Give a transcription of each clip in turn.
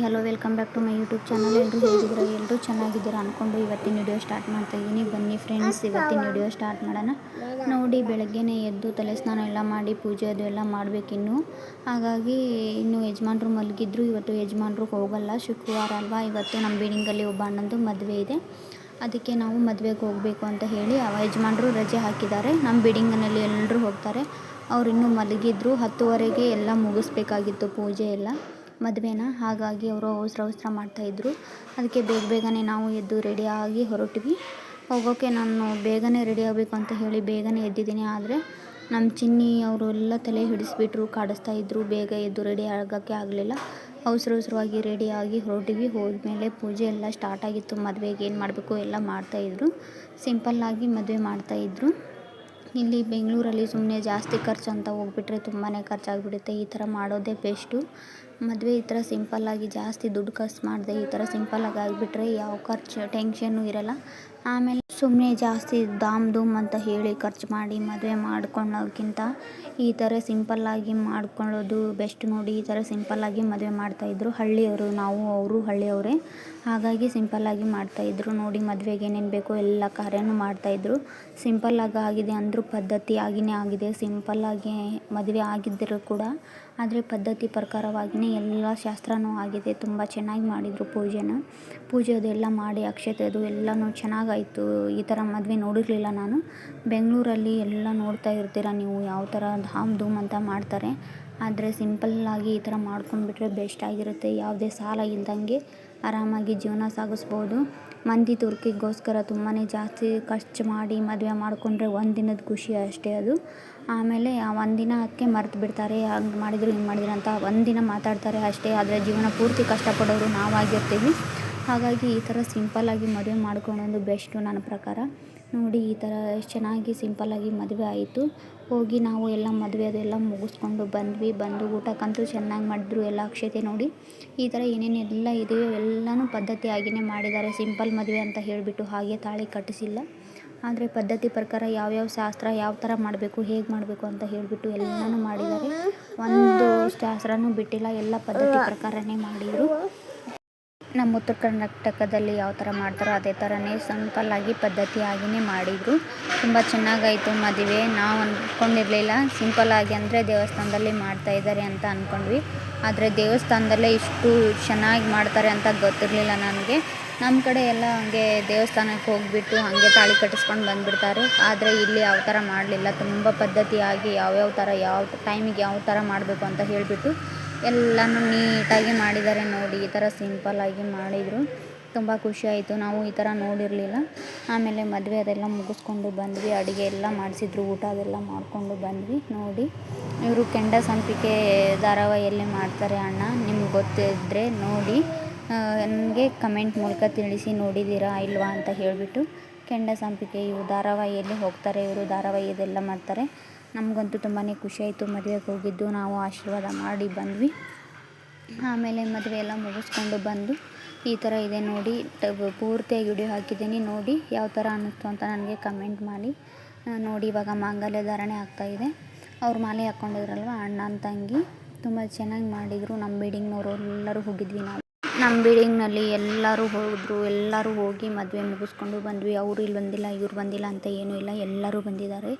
Hi hello, welcome back to my YouTube channel. ಎಲ್ಲರೂ ಹೇಗಿದ್ದೀರಾ? ಎಲ್ಲರೂ ಚೆನ್ನಾಗಿದ್ದೀರಾ ಅಂದ್ಕೊಂಡು ಇವತ್ತಿನ ವಿಡಿಯೋ ಸ್ಟಾರ್ಟ್ ಮಾಡ್ತಾ ಇದ್ದೀನಿ. ಬನ್ನಿ ಫ್ರೆಂಡ್ಸ್ ಇವತ್ತಿನ ವಿಡಿಯೋ ಸ್ಟಾರ್ಟ್ ಮಾಡೋಣ. ನೋಡಿ, ಬೆಳಗ್ಗೆನೇ ಎದ್ದು ತಲೆ ಸ್ನಾನ ಎಲ್ಲ ಮಾಡಿ, ಪೂಜೆ ಅದು ಎಲ್ಲ ಮಾಡಬೇಕಿನ್ನು. ಹಾಗಾಗಿ ಇನ್ನು ಯಜಮಾನ್ರು ಮಲಗಿದ್ರು. ಇವತ್ತು ಯಜಮಾನ್ರು ಹೋಗಲ್ಲ. ಶುಕ್ರವಾರ ಅಲ್ವಾ? ಇವತ್ತು ನಮ್ಮ ಬೀಡಿಂಗಲ್ಲಿ ಒಬ್ಬ ಅಣ್ಣಂದು ಮದುವೆ ಇದೆ. ಅದಕ್ಕೆ ನಾವು ಮದುವೆಗೆ ಹೋಗಬೇಕು ಅಂತ ಹೇಳಿ ಅವ ಯಜಮಾನ್ರು ರಜೆ ಹಾಕಿದ್ದಾರೆ. ನಮ್ಮ ಬಿಲ್ಡಿಂಗಿನಲ್ಲಿ ಎಲ್ಲರೂ ಹೋಗ್ತಾರೆ. ಅವ್ರು ಇನ್ನೂ ಮಲಗಿದ್ರು. ಹತ್ತುವರೆಗೆ ಎಲ್ಲ ಮುಗಿಸ್ಬೇಕಾಗಿತ್ತು ಪೂಜೆ ಎಲ್ಲ. ಮದುವೆನ? ಹಾಗಾಗಿ ಅವರು ಅವಸರ ಅವಸರ ಮಾಡ್ತಾಯಿದ್ರು ಅದಕ್ಕೆ ಬೇಗ ಬೇಗನೆ ನಾವು ಎದ್ದು ರೆಡಿಯಾಗಿ ಹೊರಟ್ವಿ. ಹೋಗೋಕ್ಕೆ ನಾನು ಬೇಗನೆ ರೆಡಿ ಆಗಬೇಕು ಅಂತ ಹೇಳಿ ಬೇಗನೆ ಎದ್ದಿದ್ದೀನಿ. ಆದರೆ ನಮ್ಮ ಚಿನ್ನಿ ಅವರು ಎಲ್ಲ ತಲೆ ಹಿಡಿಸ್ಬಿಟ್ರು, ಕಾಡಿಸ್ತಾ ಇದ್ದರು ಬೇಗ ಎದ್ದು ರೆಡಿ ಆಗೋಕ್ಕೆ ಆಗಲಿಲ್ಲ. ಅವಸರ ಅವಸರವಾಗಿ ರೆಡಿಯಾಗಿ ಹೊರಟಿವಿ. ಹೋದ್ಮೇಲೆ ಪೂಜೆ ಎಲ್ಲ ಸ್ಟಾರ್ಟ್ ಆಗಿತ್ತು. ಮದುವೆಗೆ ಏನು ಮಾಡಬೇಕು ಎಲ್ಲ ಮಾಡ್ತಾಯಿದ್ರು ಸಿಂಪಲ್ಲಾಗಿ ಮದುವೆ ಮಾಡ್ತಾಯಿದ್ರು ಇಲ್ಲಿ ಬೆಂಗಳೂರಲ್ಲಿ ಸುಮ್ಮನೆ ಜಾಸ್ತಿ ಖರ್ಚು ಅಂತ ಹೋಗ್ಬಿಟ್ರೆ ತುಂಬಾ ಖರ್ಚಾಗಿಬಿಡುತ್ತೆ. ಈ ಥರ ಮಾಡೋದೇ ಬೆಸ್ಟು ಮದುವೆ ಈ ಥರ ಸಿಂಪಲ್ಲಾಗಿ ಜಾಸ್ತಿ ದುಡ್ಡು ಖರ್ಚು ಮಾಡದೆ ಈ ಥರ ಸಿಂಪಲ್ಲಾಗಿ ಆಗಿಬಿಟ್ರೆ ಯಾವ ಖರ್ಚು ಟೆನ್ಷನ್ನು ಇರಲ್ಲ. ಆಮೇಲೆ ಸುಮ್ಮನೆ ಜಾಸ್ತಿ ದಾಮ್ ಧೂಮ್ ಅಂತ ಹೇಳಿ ಖರ್ಚು ಮಾಡಿ ಮದುವೆ ಮಾಡ್ಕೊಳ್ಳೋಕ್ಕಿಂತ ಈ ಥರ ಸಿಂಪಲ್ಲಾಗಿ ಮಾಡ್ಕೊಳ್ಳೋದು ಬೆಸ್ಟ್ ನೋಡಿ ಈ ಥರ ಸಿಂಪಲ್ಲಾಗಿ ಮದುವೆ ಮಾಡ್ತಾಯಿದ್ರು ಹಳ್ಳಿಯವರು ನಾವು, ಅವರು ಹಳ್ಳಿಯವರೇ. ಹಾಗಾಗಿ ಸಿಂಪಲ್ಲಾಗಿ ಮಾಡ್ತಾಯಿದ್ರು ನೋಡಿ ಮದುವೆಗೆ ಏನೇನು ಬೇಕೋ ಎಲ್ಲ ಕಾರ್ಯನೂ ಮಾಡ್ತಾಯಿದ್ರು ಸಿಂಪಲ್ಲಾಗಿ ಆಗಿದೆ ಅಂದರೂ ಪದ್ಧತಿ ಆಗಿನೇ ಆಗಿದೆ. ಸಿಂಪಲ್ಲಾಗಿ ಮದುವೆ ಆಗಿದ್ದರೂ ಕೂಡ ಆದರೆ ಪದ್ಧತಿ ಪ್ರಕಾರವಾಗಿಯೇ ಎಲ್ಲ ಶಾಸ್ತ್ರನೂ ಆಗಿದೆ. ತುಂಬ ಚೆನ್ನಾಗಿ ಮಾಡಿದರು ಪೂಜೆನ. ಪೂಜೆ ಅದೆಲ್ಲ ಮಾಡಿ, ಅಕ್ಷತೆ ಅದು ಎಲ್ಲನೂ ಚೆನ್ನಾಗಾಯಿತು. ಈ ಥರ ಮದುವೆ ನೋಡಿರಲಿಲ್ಲ ನಾನು. ಬೆಂಗಳೂರಲ್ಲಿ ಎಲ್ಲ ನೋಡ್ತಾ ಇರ್ತೀರ ನೀವು, ಯಾವ ಥರ ಧಾಮ್ ಧೂಮ್ ಅಂತ ಮಾಡ್ತಾರೆ. ಆದರೆ ಸಿಂಪಲ್ಲಾಗಿ ಈ ಥರ ಮಾಡ್ಕೊಂಡ್ಬಿಟ್ರೆ ಬೆಸ್ಟ್ ಆಗಿರುತ್ತೆ. ಯಾವುದೇ ಸಾಲ ಇಲ್ದಂಗೆ. ಆರಾಮಾಗಿ ಜೀವನ ಸಾಗಿಸ್ಬೋದು. ಮಂದಿ ತುರ್ಕಿಗೋಸ್ಕರ ತುಂಬಾ ಜಾಸ್ತಿ ಖರ್ಚು ಮಾಡಿ ಮದುವೆ ಮಾಡಿಕೊಂಡ್ರೆ ಒಂದು ದಿನದ ಖುಷಿ ಅಷ್ಟೇ ಅದು. ಆಮೇಲೆ ಆ ಒಂದಿನಕ್ಕೆ ಮರೆತು ಬಿಡ್ತಾರೆ, ಹಂಗೆ ಮಾಡಿದ್ರು, ಹಿಂಗೆ ಮಾಡಿದ್ರು ಅಂತ ಒಂದಿನ ಮಾತಾಡ್ತಾರೆ ಅಷ್ಟೇ. ಆದರೆ ಜೀವನ ಪೂರ್ತಿ ಕಷ್ಟಪಡೋರು ನಾವಾಗಿರ್ತೀವಿ. ಹಾಗಾಗಿ ಈ ಥರ ಸಿಂಪಲ್ಲಾಗಿ ಮದುವೆ ಮಾಡ್ಕೊಳೋದು ಬೆಸ್ಟು ನನ್ನ ಪ್ರಕಾರ. ನೋಡಿ ಈ ಥರ ಎಷ್ಟು ಚೆನ್ನಾಗಿ ಸಿಂಪಲ್ಲಾಗಿ ಮದುವೆ ಆಯಿತು. ಹೋಗಿ ನಾವು ಎಲ್ಲ ಮದುವೆ ಅದೆಲ್ಲ ಮುಗಿಸ್ಕೊಂಡು ಬಂದ್ವಿ. ಬಂದು ಊಟಕ್ಕಂತೂ ಚೆನ್ನಾಗಿ ಮಾಡಿದ್ರು ಎಲ್ಲ ಅಕ್ಷತೆ ನೋಡಿ. ಈ ಥರ ಏನೇನೆಲ್ಲ ಇದೆಯೋ ಎಲ್ಲನೂ ಪದ್ಧತಿಯಾಗಿಯೇ ಮಾಡಿದ್ದಾರೆ. ಸಿಂಪಲ್ ಮದುವೆ ಅಂತ ಹೇಳಿಬಿಟ್ಟು ಹಾಗೆ ತಾಳಿ ಕಟ್ಟಿಸಿಲ್ಲ. ಆದರೆ ಪದ್ಧತಿ ಪ್ರಕಾರ ಯಾವ್ಯಾವ ಶಾಸ್ತ್ರ ಯಾವ ಥರ ಮಾಡಬೇಕು, ಹೇಗೆ ಮಾಡಬೇಕು ಅಂತ ಹೇಳಿಬಿಟ್ಟು ಎಲ್ಲನೂ ಮಾಡಿದ್ದಾರೆ. ಒಂದು ಶಾಸ್ತ್ರನೂ ಬಿಟ್ಟಿಲ್ಲ, ಎಲ್ಲ ಪದ್ಧತಿ ಪ್ರಕಾರನೇ ಮಾಡಿದರು. ನಮ್ಮ ಉತ್ತರ ಕರ್ನಾಟಕದಲ್ಲಿ ಯಾವ ಥರ ಮಾಡ್ತಾರೋ ಅದೇ ಥರನೇ ಸಿಂಪಲ್ಲಾಗಿ ಪದ್ಧತಿಯಾಗಿಯೇ ಮಾಡಿದರು. ತುಂಬ ಚೆನ್ನಾಗಾಯಿತು ಮದುವೆ. ನಾವು ಅಂದ್ಕೊಂಡಿರಲಿಲ್ಲ, ಸಿಂಪಲ್ಲಾಗಿ ಅಂದರೆ ದೇವಸ್ಥಾನದಲ್ಲಿ ಮಾಡ್ತಾಯಿದ್ದಾರೆ ಅಂತ ಅಂದ್ಕೊಂಡ್ವಿ. ಆದರೆ ದೇವಸ್ಥಾನದಲ್ಲೇ ಇಷ್ಟು ಚೆನ್ನಾಗಿ ಮಾಡ್ತಾರೆ ಅಂತ ಗೊತ್ತಿರಲಿಲ್ಲ ನನಗೆ. ನಮ್ಮ ಕಡೆ ಎಲ್ಲ ಹಂಗೆ ದೇವಸ್ಥಾನಕ್ಕೆ ಹೋಗಿಬಿಟ್ಟು ಹಾಗೆ ತಾಳಿ ಕಟ್ಟಿಸ್ಕೊಂಡು ಬಂದುಬಿಡ್ತಾರೆ. ಆದರೆ ಇಲ್ಲಿ ಯಾವ ಥರ ಮಾಡಲಿಲ್ಲ. ತುಂಬ ಪದ್ಧತಿಯಾಗಿ ಯಾವ್ಯಾವ ಥರ, ಯಾವ ಟೈಮಿಗೆ ಯಾವ ಥರ ಮಾಡಬೇಕು ಅಂತ ಹೇಳಿಬಿಟ್ಟು ಎಲ್ಲನೂ ನೀಟಾಗಿ ಮಾಡಿದ್ದಾರೆ ನೋಡಿ, ಈ ಥರ ಸಿಂಪಲ್ಲಾಗಿ ಮಾಡಿದರು. ತುಂಬ ಖುಷಿ ಆಯಿತು. ನಾವು ಈ ಥರ ನೋಡಿರಲಿಲ್ಲ. ಆಮೇಲೆ ಮದುವೆ ಅದೆಲ್ಲ ಮುಗಿಸ್ಕೊಂಡು ಬಂದ್ವಿ. ಅಡುಗೆ ಎಲ್ಲ ಮಾಡಿಸಿದ್ರು, ಊಟ ಅದೆಲ್ಲ ಮಾಡಿಕೊಂಡು ಬಂದ್ವಿ. ನೋಡಿ, ಇವರು ಕೆಂಡ ಸಂಪಿಗೆ ಧಾರಾವಾಹಿಯಲ್ಲಿ ಮಾಡ್ತಾರೆ ಅಣ್ಣ? ನಿಮ್ಗೆ ಗೊತ್ತಿದ್ದರೆ ನೋಡಿ ನನಗೆ ಕಮೆಂಟ್ ಮೂಲಕ ತಿಳಿಸಿ ನೋಡಿದ್ದೀರಾ ಇಲ್ವಾ ಅಂತ ಹೇಳಿಬಿಟ್ಟು, ಕೆಂಡ ಸಂಪಿಗೆ ಇವು ಧಾರಾವಾಹಿಯಲ್ಲಿ ಹೋಗ್ತಾರೆ, ಇವರು ಧಾರಾವಾಹಿ ಇದೆಲ್ಲ ಮಾಡ್ತಾರೆ? ನಮಗಂತೂ ತುಂಬಾ ಖುಷಿ ಆಯಿತು. ಮದುವೆಗೆ ಹೋಗಿದ್ದು. ನಾವು ಆಶೀರ್ವಾದ ಮಾಡಿ ಬಂದ್ವಿ. ಆಮೇಲೆ ಮದುವೆ ಎಲ್ಲ ಮುಗಿಸ್ಕೊಂಡು ಬಂದು ಈ ಥರ ಇದೆ ನೋಡಿ. ಪೂರ್ತಿಯಾಗಿ ವಿಡಿಯೋ ಹಾಕಿದ್ದೀನಿ. ನೋಡಿ ಯಾವ ಥರ ಅನ್ನಿಸ್ತು ಅಂತ ನನಗೆ ಕಮೆಂಟ್ ಮಾಡಿ. ನೋಡಿ ಇವಾಗ ಮಾಂಗಲ್ಯ ಧಾರಣೆ ಆಗ್ತಾಯಿದೆ ಅವ್ರು ಮಾಲೆ ಹಾಕ್ಕೊಂಡಿದ್ರಲ್ವ? ಅಣ್ಣನ ತಂಗಿ. ತುಂಬ ಚೆನ್ನಾಗಿ ಮಾಡಿದರು. ನಮ್ಮ ಬಿಲ್ಡಿಂಗ್ನವರು ಎಲ್ಲರೂ ಹೋಗಿದ್ವಿ ನಾವು. ನಮ್ಮ ಬಿಲ್ಡಿಂಗ್ನಲ್ಲಿ ಎಲ್ಲರೂ ಹೋದರು, ಎಲ್ಲರೂ ಹೋಗಿ ಮದುವೆ ಮುಗಿಸ್ಕೊಂಡು ಬಂದ್ವಿ. ಅವರು ಇಲ್ಲಿ ಬಂದಿಲ್ಲ, ಇವ್ರು ಬಂದಿಲ್ಲ ಅಂತ ಏನೂ ಇಲ್ಲ, ಎಲ್ಲರೂ ಬಂದಿದ್ದಾರೆ.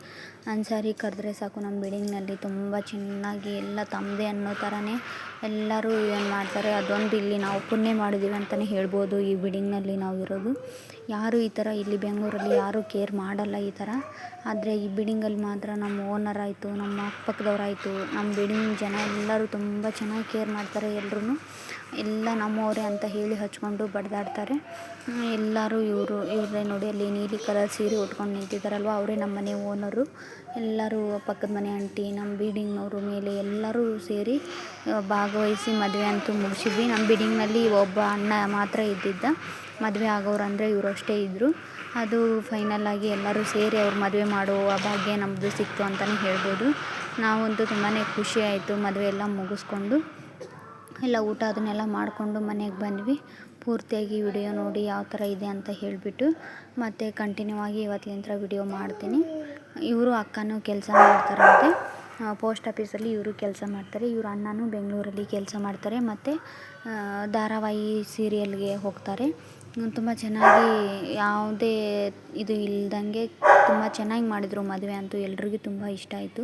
ಒಂದು ಸಾರಿ ಕರೆದ್ರೆ ಸಾಕು ನಮ್ಮ ಬಿಲ್ಡಿಂಗ್ನಲ್ಲಿ ತುಂಬ ಚೆನ್ನಾಗಿ ಎಲ್ಲ ತಮ್ಮದೇ ಅನ್ನೋ ಥರನೇ ಎಲ್ಲರೂ ಏನು ಮಾಡ್ತಾರೆ, ಅದೊಂದು ಇಲ್ಲಿ ನಾವು ಪುಣ್ಯ ಮಾಡಿದ್ದೀವಿ ಅಂತಲೇ ಹೇಳ್ಬೋದು ಈ ಬಿಲ್ಡಿಂಗ್ನಲ್ಲಿ ನಾವು ಇರೋದು ಯಾರು ಈ ಥರ ಇಲ್ಲಿ ಬೆಂಗಳೂರಲ್ಲಿ ಯಾರೂ ಕೇರ್ ಮಾಡಲ್ಲ ಈ ಥರ. ಆದರೆ ಈ ಬಿಲ್ಡಿಂಗಲ್ಲಿ ಮಾತ್ರ ನಮ್ಮ ಓನರ್ ಆಯಿತು, ನಮ್ಮ ಅಕ್ಕಪಕ್ಕದವ್ರಾಯಿತು ನಮ್ಮ ಬಿಲ್ಡಿಂಗ್ ಜನ ಎಲ್ಲರೂ ತುಂಬ ಚೆನ್ನಾಗಿ ಕೇರ್ ಮಾಡ್ತಾರೆ ಎಲ್ರೂ ಎಲ್ಲ ನಮ್ಮವರೇ ಅಂತ ಹೇಳಿ ಹಚ್ಕೊಂಡು ಬಡ್ದಾಡ್ತಾರೆ. ಎಲ್ಲರೂ ಇವರು ಇವ್ರೇ ನೋಡಿ ಅಲ್ಲಿ ನೀಲಿ ಕಲರ್ ಸೀರೆ ಉಟ್ಕೊಂಡು ನಿಂತಿದ್ದಾರಲ್ವ? ಅವರೇ ನಮ್ಮ ಮನೆ ಓನರು ಎಲ್ಲರೂ ಪಕ್ಕದ ಮನೆ ಆಂಟಿ, ನಮ್ಮ ಬಿಲ್ಡಿಂಗ್ನವರು ಮೇಲೆ ಎಲ್ಲರೂ ಸೇರಿ, ಭಾಗವಹಿಸಿ ಮದುವೆ ಅಂತೂ ಮುಗಿಸಿದ್ವಿ. ನಮ್ಮ ಬಿಲ್ಡಿಂಗ್ನಲ್ಲಿ ಒಬ್ಬ ಅಣ್ಣ ಮಾತ್ರ ಇದ್ದಿದ್ದ. ಮದುವೆ ಆಗೋರು ಅಂದರೆ ಇವರು ಅಷ್ಟೇ ಇದ್ದರು ಅದು ಫೈನಲ್ಲಾಗಿ ಎಲ್ಲರೂ ಸೇರಿ ಅವ್ರು ಮದುವೆ ಮಾಡುವ ಭಾಗ್ಯ ನಮ್ಮದು ಸಿಕ್ತು ಅಂತಲೇ ಹೇಳ್ಬೋದು. ನಾವಂತೂ ತುಂಬಾ ಖುಷಿ ಆಯಿತು ಮದುವೆ ಎಲ್ಲ ಮುಗಿಸ್ಕೊಂಡು. ಎಲ್ಲ ಊಟ ಅದನ್ನೆಲ್ಲ ಮಾಡಿಕೊಂಡು ಮನೆಗೆ ಬಂದ್ವಿ. ಪೂರ್ತಿಯಾಗಿ ವಿಡಿಯೋ ನೋಡಿ ಯಾವ ಥರ ಇದೆ ಅಂತ ಹೇಳಿಬಿಟ್ಟು ಮತ್ತು ಕಂಟಿನ್ಯೂ ಆಗಿ ಇವತ್ತಿನ ವಿಡಿಯೋ ಮಾಡ್ತೀನಿ. ಇವರು ಅಕ್ಕನೂ ಕೆಲಸ ಮಾಡ್ತಾರಂತೆ. ಪೋಸ್ಟ್ ಆಫೀಸಲ್ಲಿ ಇವರು ಕೆಲಸ ಮಾಡ್ತಾರೆ. ಇವ್ರ ಅಣ್ಣನೂ ಬೆಂಗಳೂರಲ್ಲಿ ಕೆಲಸ ಮಾಡ್ತಾರೆ. ಮತ್ತು ಧಾರಾವಾಹಿ ಸೀರಿಯಲ್ಗೆ ಹೋಗ್ತಾರೆ. ತುಂಬ ಚೆನ್ನಾಗಿ ಯಾವುದೇ ಇದು ಇಲ್ದಂಗೆ ತುಂಬ ಚೆನ್ನಾಗಿ ಮಾಡಿದರು ಮದುವೆ ಅಂತೂ ಎಲ್ರಿಗೂ ತುಂಬ ಇಷ್ಟ ಆಯಿತು.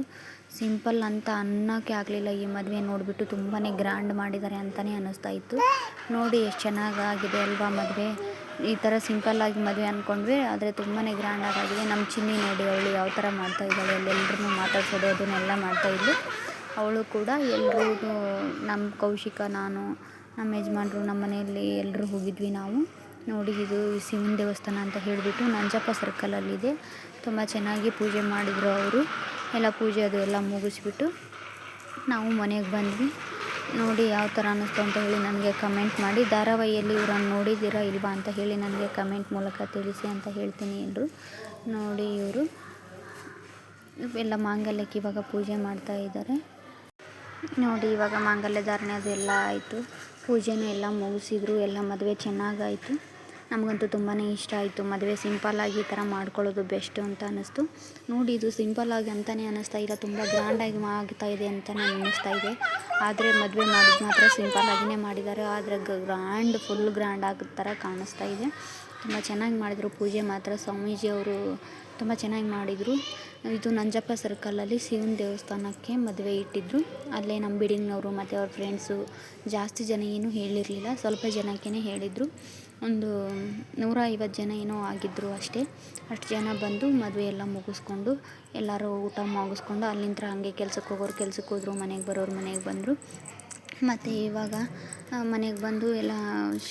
ಸಿಂಪಲ್ ಅಂತ ಅನ್ನೋಕ್ಕೆ ಆಗಲಿಲ್ಲ ಈ ಮದುವೆ ನೋಡಿಬಿಟ್ಟು ತುಂಬಾ ಗ್ರ್ಯಾಂಡ್ ಮಾಡಿದ್ದಾರೆ ಅಂತಲೇ ಅನ್ನಿಸ್ತಾ ಇತ್ತು. ನೋಡಿ ಎಷ್ಟು ಚೆನ್ನಾಗಾಗಿದೆ ಅಲ್ವಾ ಮದುವೆ. ಈ ಥರ ಸಿಂಪಲ್ಲಾಗಿ ಮದುವೆ ಅಂದ್ಕೊಂಡ್ವಿ ಆದರೆ ತುಂಬಾ ಗ್ರ್ಯಾಂಡಾಗಿ ಆಗಿದೆ ನಮ್ಮ ಚಿನ್ನಿ ನೋಡಿ ಅವಳು ಯಾವ ಥರ ಮಾಡ್ತಾ ಇದ್ದಾಳೆ ಎಲ್ಲೆಲ್ಲರೂ ಮಾತಾಡ್ಸೋದು ಅದನ್ನೆಲ್ಲ ಮಾಡ್ತಾಯಿದ್ಲು ಅವಳು ಕೂಡ ಎಲ್ರಿಗೂ ನಮ್ಮ ಕೌಶಿಕ, ನಾನು, ನಮ್ಮ ಯಜಮಾನ್ರು, ನಮ್ಮ ಮನೆಯಲ್ಲಿ ಎಲ್ಲರೂ ಹೋಗಿದ್ವಿ ನಾವು. ನೋಡಿ ಇದು ಶಿವನ ದೇವಸ್ಥಾನ ಅಂತ ಹೇಳಿಬಿಟ್ಟು ನಂಜಪ್ಪ ಸರ್ಕಲಲ್ಲಿದೆ. ತುಂಬ ಚೆನ್ನಾಗಿ ಪೂಜೆ ಮಾಡಿದರು ಅವರು. ಎಲ್ಲ ಪೂಜೆ ಅದು ಎಲ್ಲ ಮುಗಿಸ್ಬಿಟ್ಟು ನಾವು ಮನೆಗೆ ಬಂದ್ವಿ. ನೋಡಿ ಯಾವ ಥರ ಅನ್ನಿಸ್ತು ಅಂತ ಹೇಳಿ ನನಗೆ ಕಮೆಂಟ್ ಮಾಡಿ. ಧಾರಾವಾಹಿಯಲ್ಲಿ ಇವರನ್ನು ನೋಡಿದ್ದೀರಾ ಇಲ್ವಾ ಅಂತ ಹೇಳಿ ನನಗೆ ಕಮೆಂಟ್ ಮೂಲಕ ತಿಳಿಸಿ ಅಂತ ಹೇಳ್ತೀನಿ ಎಲ್ಲರು ನೋಡಿ ಇವರು. ಎಲ್ಲ ಮಾಂಗಲ್ಯಕ್ಕೆ ಇವಾಗ ಪೂಜೆ ಮಾಡ್ತಾ ಇದ್ದಾರೆ. ನೋಡಿ ಇವಾಗ ಮಾಂಗಲ್ಯ ಧಾರಣೆ ಅದೆಲ್ಲ ಆಯಿತು. ಪೂಜೆನೂ ಎಲ್ಲ ಮುಗಿಸಿದ್ರು. ಎಲ್ಲ ಮದುವೆ ಚೆನ್ನಾಗಾಯಿತು. ನಮಗಂತೂ ತುಂಬಾ ಇಷ್ಟ ಆಯಿತು. ಮದುವೆ ಸಿಂಪಲ್ಲಾಗಿ ಈ ಥರ ಮಾಡ್ಕೊಳ್ಳೋದು ಬೆಸ್ಟು ಅಂತ ಅನ್ನಿಸ್ತು. ನೋಡಿ, ಇದು ಸಿಂಪಲ್ಲಾಗಿ ಅಂತಲೇ ಅನ್ನಿಸ್ತಾ ಇಲ್ಲ. ತುಂಬ ಗ್ರ್ಯಾಂಡಾಗಿ ಆಗ್ತಾ ಇದೆ ಅಂತಲೇ ಅನ್ನಿಸ್ತಾ ಇದೆ. ಆದರೆ ಮದುವೆ ಮಾಡಿದ ಮಾತ್ರ ಸಿಂಪಲ್ಲಾಗಿಯೇ ಮಾಡಿದ್ದಾರೆ. ಆದರೆ ಗ್ರ್ಯಾಂಡ್ ಫುಲ್ ಗ್ರ್ಯಾಂಡ್ ಆಗೋ ಥರ ಕಾಣಿಸ್ತಾ ಇದೆ. ತುಂಬ ಚೆನ್ನಾಗಿ ಮಾಡಿದರು. ಪೂಜೆ ಮಾತ್ರ ಸ್ವಾಮೀಜಿ ಅವರು ತುಂಬ ಚೆನ್ನಾಗಿ ಮಾಡಿದರು. ಇದು ನಂಜಪ್ಪ ಸರ್ಕಲಲ್ಲಿ ಶಿವನ ದೇವಸ್ಥಾನಕ್ಕೆ ಮದುವೆ ಇಟ್ಟಿದ್ದರು ಅಲ್ಲೇ ನಮ್ಮ ಬಿಲ್ಡಿಂಗ್ನವರು ಮತ್ತು ಅವ್ರ ಫ್ರೆಂಡ್ಸು ಜಾಸ್ತಿ ಜನ ಏನೂ ಹೇಳಿರಲಿಲ್ಲ. ಸ್ವಲ್ಪ ಜನಕ್ಕೇ ಹೇಳಿದರು. ಒಂದು ನೂರ ಐವತ್ತು ಜನ ಏನೋ ಆಗಿದ್ದರು ಅಷ್ಟೇ. ಅಷ್ಟು ಜನ ಬಂದು ಮದುವೆ ಎಲ್ಲ ಮುಗಿಸ್ಕೊಂಡು ಎಲ್ಲರೂ ಊಟ ಮುಗಿಸ್ಕೊಂಡು ಅಲ್ಲಿಂದ ಹಾಗೆ ಕೆಲ್ಸಕ್ಕೆ ಹೋಗೋರು ಕೆಲ್ಸಕ್ಕೆ ಹೋದ್ರು, ಮನೆಗೆ ಬರೋರು ಮನೆಗೆ ಬಂದರು. ಮತ್ತು ಇವಾಗ ಮನೆಗೆ ಬಂದು ಎಲ್ಲ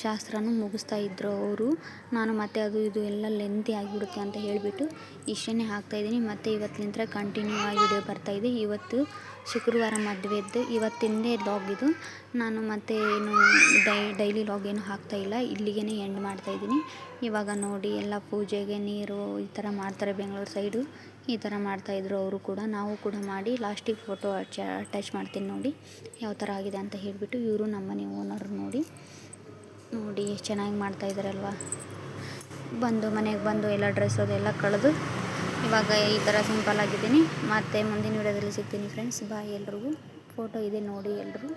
ಶಾಸ್ತ್ರನೂ ಮುಗಿಸ್ತಾ ಇದ್ದರು ಅವರು. ನಾನು ಮತ್ತೆ ಅದು ಇದು ಎಲ್ಲ ಲೆಂತಿ ಆಗಿಬಿಡುತ್ತೆ ಅಂತ ಹೇಳಿಬಿಟ್ಟು ಇಷ್ಟನ್ನೇ ಹಾಕ್ತಾಯಿದ್ದೀನಿ ಮತ್ತು ಇವತ್ತಿನಿಂದ ಕಂಟಿನ್ಯೂ ಆಗಿ ವಿಡಿಯೋ ಬರ್ತಾಯಿದೆ ಇವತ್ತು ಶುಕ್ರವಾರ ಮದುವೆದ್ದು, ಇವತ್ತಿಂದೇ ಲಾಗ್ ಇದು. ನಾನು ಮತ್ತೆ ಏನು ಡೈ ಡೈಲಿ ಲಾಗ್ ಏನು ಹಾಕ್ತಾಯಿಲ್ಲ ಇಲ್ಲಿಗೆ ಎಂಡ್ ಮಾಡ್ತಾಯಿದ್ದೀನಿ ಇವಾಗ ನೋಡಿ ಎಲ್ಲ ಪೂಜೆಗೆ ನೀರು ಈ ಥರ ಮಾಡ್ತಾರೆ ಬೆಂಗಳೂರು ಸೈಡು ಈ ಥರ ಮಾಡ್ತಾಯಿದ್ರು ಅವರು ಕೂಡ. ನಾವು ಕೂಡ ಮಾಡಿ ಲಾಸ್ಟಿಗೆ ಫೋಟೋ ಅಟ್ಯಾಚ್ ಮಾಡ್ತೀನಿ ನೋಡಿ ಯಾವ ಥರ ಆಗಿದೆ ಅಂತ ಹೇಳಿಬಿಟ್ಟು ಇವರು ನಮ್ಮನೆ ಓನರ್ ನೋಡಿ ನೋಡಿ ಚೆನ್ನಾಗಿ ಮಾಡ್ತಾಯಿದ್ದಾರಲ್ವ ಬಂದು ಮನೆಗೆ ಬಂದು ಎಲ್ಲ ಡ್ರೆಸ್ ಅದೆಲ್ಲ ಕಳೆದು ಇವಾಗ ಈ ಥರ ಸಿಂಪಲ್ ಆಗಿದ್ದೀನಿ. ಮತ್ತು ಮುಂದಿನ ವಿಡಿಯೋದಲ್ಲಿ ಸಿಗ್ತೀನಿ ಫ್ರೆಂಡ್ಸ್ ಬಾಯ್ ಎಲ್ರಿಗೂ. ಫೋಟೋ ಇದೆ ನೋಡಿ ಎಲ್ಲರೂ